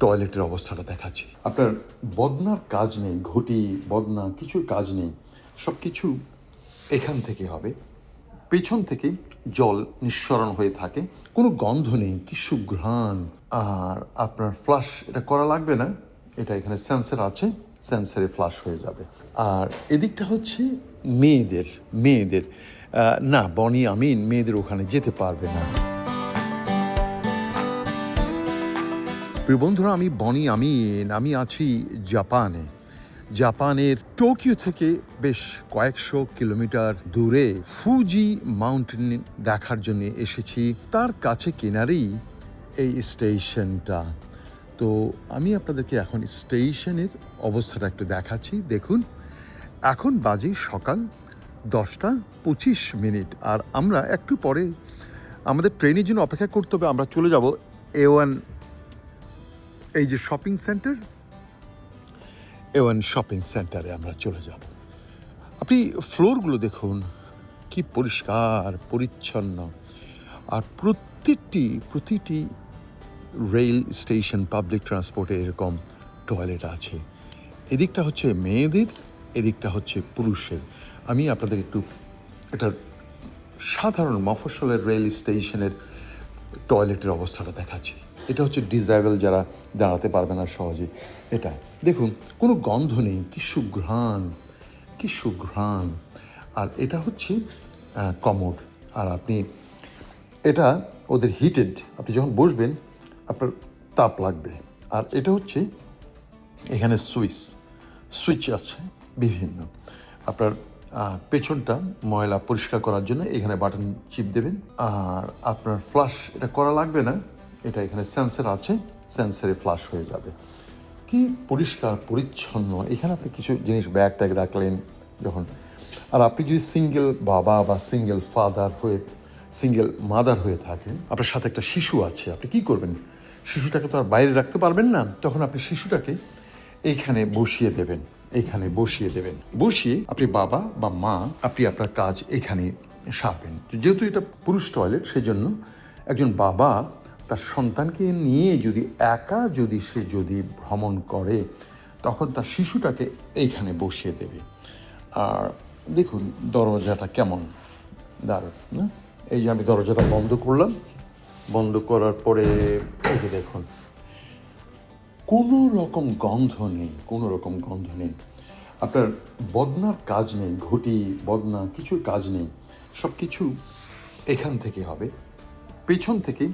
টয়লেটের অবস্থাটা দেখাচ্ছি। আপনার বদনার কাজ নেই, ঘটি, বদনা, কিছুর কাজ নেই সব কিছু এখান থেকে হবে। পেছন থেকে জল নিঃসরণ হয়ে থাকে, কোনো গন্ধ নেই, কি সুঘ্রাণ। আর আপনার ফ্লাশ এটা করা লাগবে না, এটা এখানে সেন্সার আছে সেন্সারে ফ্লাশ হয়ে যাবে। আর এদিকটা হচ্ছে মেয়েদের মেয়েদের। না, বনি আমিন, মেয়েদের ওখানে যেতে পারবে না। প্রিয় বন্ধুরা, আমি বনি আমিন। আমি আছি জাপানে। জাপানের টোকিও থেকে বেশ কয়েকশো কিলোমিটার দূরে ফুজি মাউন্টেন দেখার জন্য এসেছি। তার কাছে কিনারেই এই স্টেশনটা। তো আমি আপনাদেরকে এখন স্টেশনের অবস্থাটা একটু দেখাচ্ছি। দেখুন, এখন বাজে সকাল দশটা পঁচিশ মিনিট। আর আমরা একটু পরে আমাদের ট্রেনের জন্য অপেক্ষা করতে হবে। আমরা চলে যাব এ ওয়ান এই যে শপিং সেন্টার এওয়ান শপিং সেন্টারে আমরা চলে যাব। আপনি ফ্লোরগুলো দেখুন, কি পরিষ্কার, পরিচ্ছন্ন। আর প্রত্যেকটি প্রতিটি রেল স্টেশন পাবলিক ট্রান্সপোর্টে এরকম টয়লেট আছে। এদিকটা হচ্ছে মেয়েদের, এদিকটা হচ্ছে পুরুষের। আমি আপনাদের একটু এটা সাধারণ মফস্বলের রেল স্টেশনের টয়লেটের অবস্থাটা দেখাচ্ছি। এটা হচ্ছে ডিজাইবল যারা দাঁড়াতে পারবে না সহজে। এটা দেখুন, কোনো গন্ধ নেই। কি সুঘ্রাণ কি সুঘ্রাণ। আর এটা হচ্ছে কমোড। আর আপনি, এটা ওদের হিটেড আপনি যখন বসবেন, আপনার তাপ লাগবে। আর এটা হচ্ছে, এখানে সুইচ। সুইচ আছে, বিভিন্ন। আপনার পেছনটা ময়লা পরিষ্কার করার জন্য এখানে বাটন চিপ দেবেন। আর আপনার ফ্লাশ এটা করা লাগবে না। এটা এখানে সেন্সার আছে সেন্সারে ফ্লাশ হয়ে যাবে। কি পরিষ্কার, পরিচ্ছন্ন, এখানে আপনি কিছু জিনিস ব্যাগ ট্যাগ রাখলেন যখন। আর আপনি যদি সিঙ্গেল বাবা বা সিঙ্গেল ফাদার হয়ে সিঙ্গেল মাদার হয়ে থাকেন, আপনার সাথে একটা শিশু আছে, আপনি কি করবেন? শিশুটাকে তো আর বাইরে রাখতে পারবেন না, তখন আপনি শিশুটাকে এইখানে বসিয়ে দেবেন এইখানে বসিয়ে দেবেন। বসিয়ে আপনি বাবা বা মা, আপনি আপনার কাজ এখানে সারবেন। যেহেতু এটা পুরুষ টয়লেট সেজন্য একজন বাবা তার সন্তানকে নিয়ে যদি একা যদি সে যদি ভ্রমণ করে, তখন তার শিশুটাকে এইখানে বসিয়ে দেবে। আর দেখুন, দরজাটা কেমন দারুণ, না? এই যে আমি দরজাটা বন্ধ করলাম। বন্ধ করার পরে এই যে দেখুন, কোনো রকম গন্ধ নেই, কোনো রকম গন্ধ নেই। আপনার বদনার কাজ নেই, ঘটি, বদনা, কিছুর কাজ নেই। সব কিছু এখান থেকে হবে। পেছন থেকে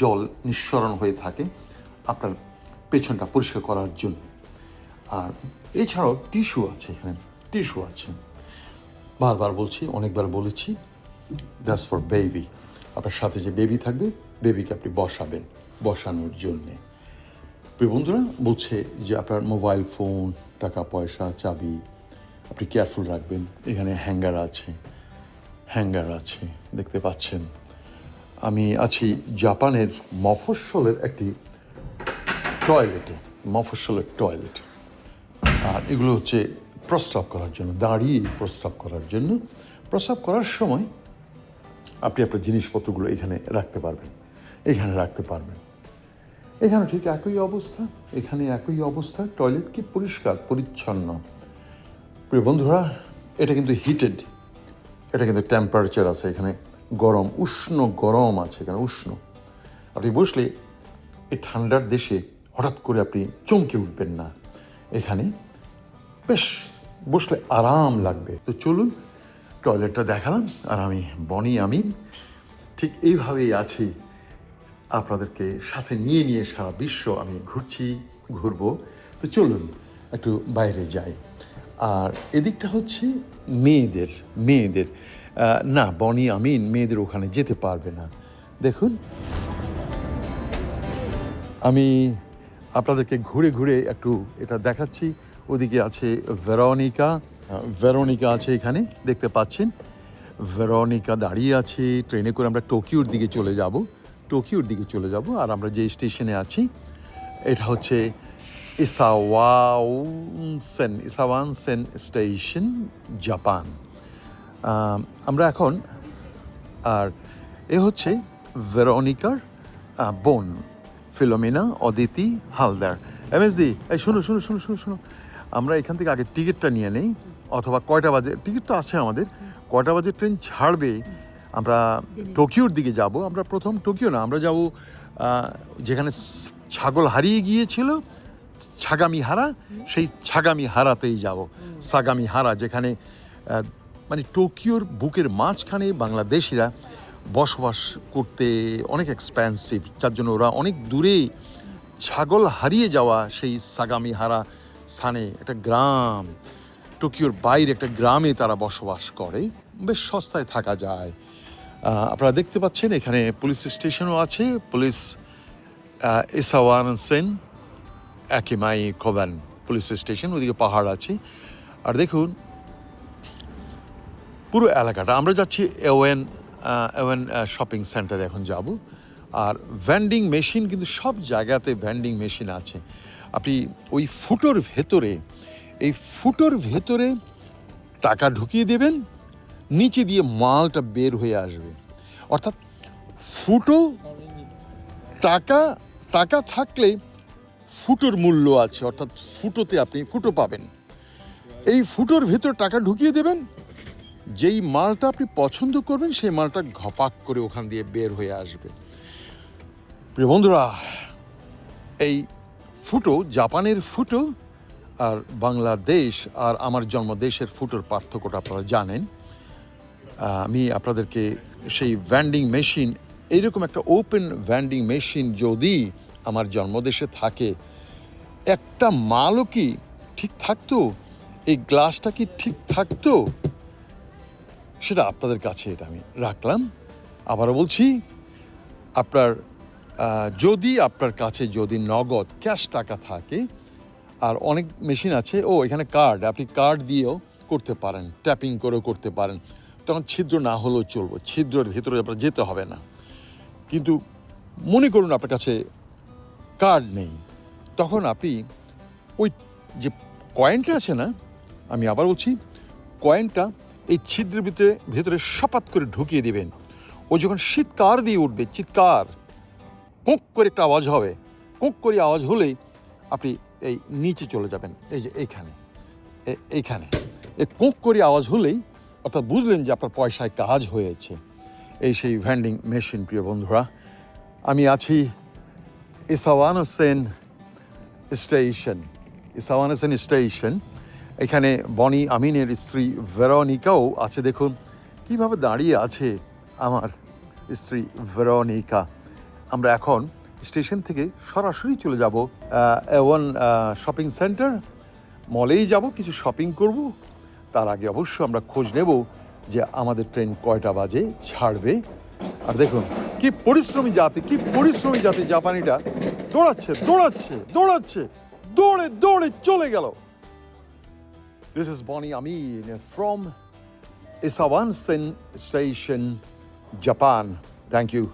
জল নিঃসরণ হয়ে থাকে আপনার পেছনটা পরিষ্কার করার জন্য। আর এছাড়াও টিস্যু আছে এখানে, টিস্যু আছে। বারবার বলছি, অনেকবার বলেছি দ্যাটস ফর বেবি আপনার সাথে যে বেবি থাকবে বেবিকে আপনি বসাবেন, বসানোর জন্যে। প্রিয় বন্ধুরা, বলছে যে আপনার মোবাইল ফোন টাকা, পয়সা, চাবি, আপনি কেয়ারফুল রাখবেন। এখানে হ্যাঙ্গার আছে হ্যাঙ্গার আছে, দেখতে পাচ্ছেন। আমি আছি জাপানের মফস্বলের একটি টয়লেটে, মফস্বলের টয়লেট। আর এগুলো হচ্ছে প্রস্রাব করার জন্য, দাঁড়িয়ে প্রস্রাব করার জন্য। প্রস্রাব করার সময় আপনি আপনার জিনিসপত্রগুলো এখানে রাখতে পারবেন, এখানে রাখতে পারবেন। এখানে ঠিক একই অবস্থা, এখানে একই অবস্থা, টয়লেট কি পরিষ্কার, পরিচ্ছন্ন? প্রিয় বন্ধুরা, এটা কিন্তু হিটেড এটা কিন্তু টেম্পারেচার আছে এখানে। গরম, উষ্ণ গরম আছে এখানে, উষ্ণ। আপনি বসলে এই ঠান্ডার দেশে হঠাৎ করে আপনি চমকে উঠবেন না। এখানে বেশ বসলে আরাম লাগবে। তো চলুন, টয়লেটটা দেখালাম আর আমি, বনি আমিন ঠিক এইভাবেই আছি। আপনাদেরকে সাথে নিয়ে নিয়ে সারা বিশ্ব আমি ঘুরছি, ঘুরবো। তো চলুন, একটু বাইরে যাই। আর এদিকটা হচ্ছে মেয়েদের মেয়েদের। না, বনি আমিন মেয়েদের ওখানে যেতে পারবে না। দেখুন। আমি আপনাদেরকে ঘুরে ঘুরে একটু এটা দেখাচ্ছি। ওদিকে আছে ভেরনিকা। ভেরোনিকা আছে এখানে, দেখতে পাচ্ছেন। ভেরনিকা দাঁড়িয়ে আছে, ট্রেনে করে আমরা টোকিওর দিকে চলে যাব। টোকিওর দিকে চলে যাব আর আমরা যে স্টেশনে আছি, এটা হচ্ছে ইসাওয়ানসেন ইসাওয়ানসেন স্টেশন, জাপান। আমরা এখন, আর এ হচ্ছে ভেরোনিকার বোন, ফিলোমিনা, অদিতি, হালদার। এমএসডি এই শোনো শোনো শোনো শোনো শোনো। আমরা এখান থেকে আগে টিকিটটা নিয়ে নেই, অথবা কয়টা বাজে টিকিটটা আছে আমাদের, কয়টা বাজে ট্রেন ছাড়বে, আমরা টোকিওর দিকে যাব, আমরা প্রথম টোকিও না, আমরা যাব যেখানে ছাগল হারিয়ে গিয়েছিল ছাগামি হারা সেই ছাগামি হারাতেই যাব। সাগামি হারা যেখানে মানে টোকিওর বুকের মাঝখানে বাংলাদেশিরা বসবাস করতে অনেক এক্সপেন্সিভ যার জন্য ওরা অনেক দূরে ছাগল হারিয়ে যাওয়া সেই সাগামি হারা স্থানে একটা গ্রাম, টোকিওর বাইরে একটা গ্রামে তারা বসবাস করে, বেশ সস্তায় থাকা যায়। আপনারা দেখতে পাচ্ছেন এখানে পুলিশ স্টেশনও আছে, পুলিশ ইসাওয়ান সেন, একেমাই কোভান পুলিশ স্টেশন, ওদিকে পাহাড় আছে। আর দেখুন পুরো এলাকাটা। আমরা যাচ্ছি এওয়েন এওয়েন শপিং সেন্টারে এখন যাব। আর ভ্যান্ডিং মেশিন কিন্তু সব জায়গাতে ভ্যান্ডিং মেশিন আছে। আপনি ওই ফুটোর ভেতরে, এই ফুটোর ভেতরে টাকা ঢুকিয়ে দেবেন, নিচে দিয়ে মালটা বের হয়ে আসবে। অর্থাৎ ফুটো টাকা টাকা থাকলে ফুটোর মূল্য আছে। অর্থাৎ ফুটোতে আপনি ফুটো পাবেন। এই ফুটোর ভেতর টাকা ঢুকিয়ে দেবেন যেই মালটা আপনি পছন্দ করবেন, সেই মালটা ঘপাক করে ওখান দিয়ে বের হয়ে আসবে। প্রিয় বন্ধুরা, এই ফুটো, জাপানের ফুটো, আর বাংলাদেশ, আর আমার জন্মদেশের ফুটোর পার্থক্যটা আপনারা জানেন। আমি আপনাদেরকে সেই ভ্যান্ডিং মেশিন এইরকম একটা ওপেন ভ্যান্ডিং মেশিন যদি আমার জন্মদেশে থাকে, একটা মালও কি ঠিক থাকতো? এই গ্লাসটা কি ঠিক থাকতো? সেটা আপনাদের কাছে এটা আমি রাখলাম। আবারও বলছি, আপনার যদি আপনার কাছে যদি নগদ ক্যাশ টাকা থাকে, আর অনেক মেশিন আছে, ও এখানে কার্ড, আপনি কার্ড দিয়েও করতে পারেন, ট্যাপিং করেও করতে পারেন। তখন ছিদ্র না হলেও চলবো, ছিদ্রের ভেতরে আপনার যেতে হবে না। কিন্তু মনে করুন আপনার কাছে কার্ড নেই, তখন আপনি ওই যে কয়েনটা আছে না, আমি আবার বলছি, কয়েনটা এই ছিদ্রের ভিতরে, ভেতরে সপাত করে ঢুকিয়ে দিবেন। ও যখন শীতকার দিয়ে উঠবে, চিৎকার, কোঁক করে একটা আওয়াজ হবে। কোঁক করে আওয়াজ হলেই আপনি এই নিচে চলে যাবেন, এই যে এইখানে এইখানে। এই কোঁক করে আওয়াজ হলেই, অর্থাৎ বুঝলেন যে আপনার পয়সায় কাজ হয়েছে। এই সেই ভ্যান্ডিং মেশিন প্রিয় বন্ধুরা, আমি আছি ইসাওয়ান হোসেন স্টেশন ইসাওয়ান হোসেন স্টেশন এখানে বনি আমিনের স্ত্রী ভেরনিকাও আছে। দেখুন, কীভাবে দাঁড়িয়ে আছে আমার স্ত্রী ভেরনিকা। আমরা এখন স্টেশন থেকে সরাসরি চলে যাব এওয়ান শপিং সেন্টার। মলেই যাব, কিছু শপিং করব। তার আগে অবশ্য আমরা খোঁজ নেব যে আমাদের ট্রেন কয়টা বাজে, ছাড়বে। আর দেখুন, কি পরিশ্রমী জাতি, কি পরিশ্রমী জাতি জাপানিটা দৌড়াচ্ছে দৌড়াচ্ছে দৌড়াচ্ছে, দৌড়ে দৌড়ে চলে গেল। This is Bonnie Amin from Isawansen Station, Japan. Thank you.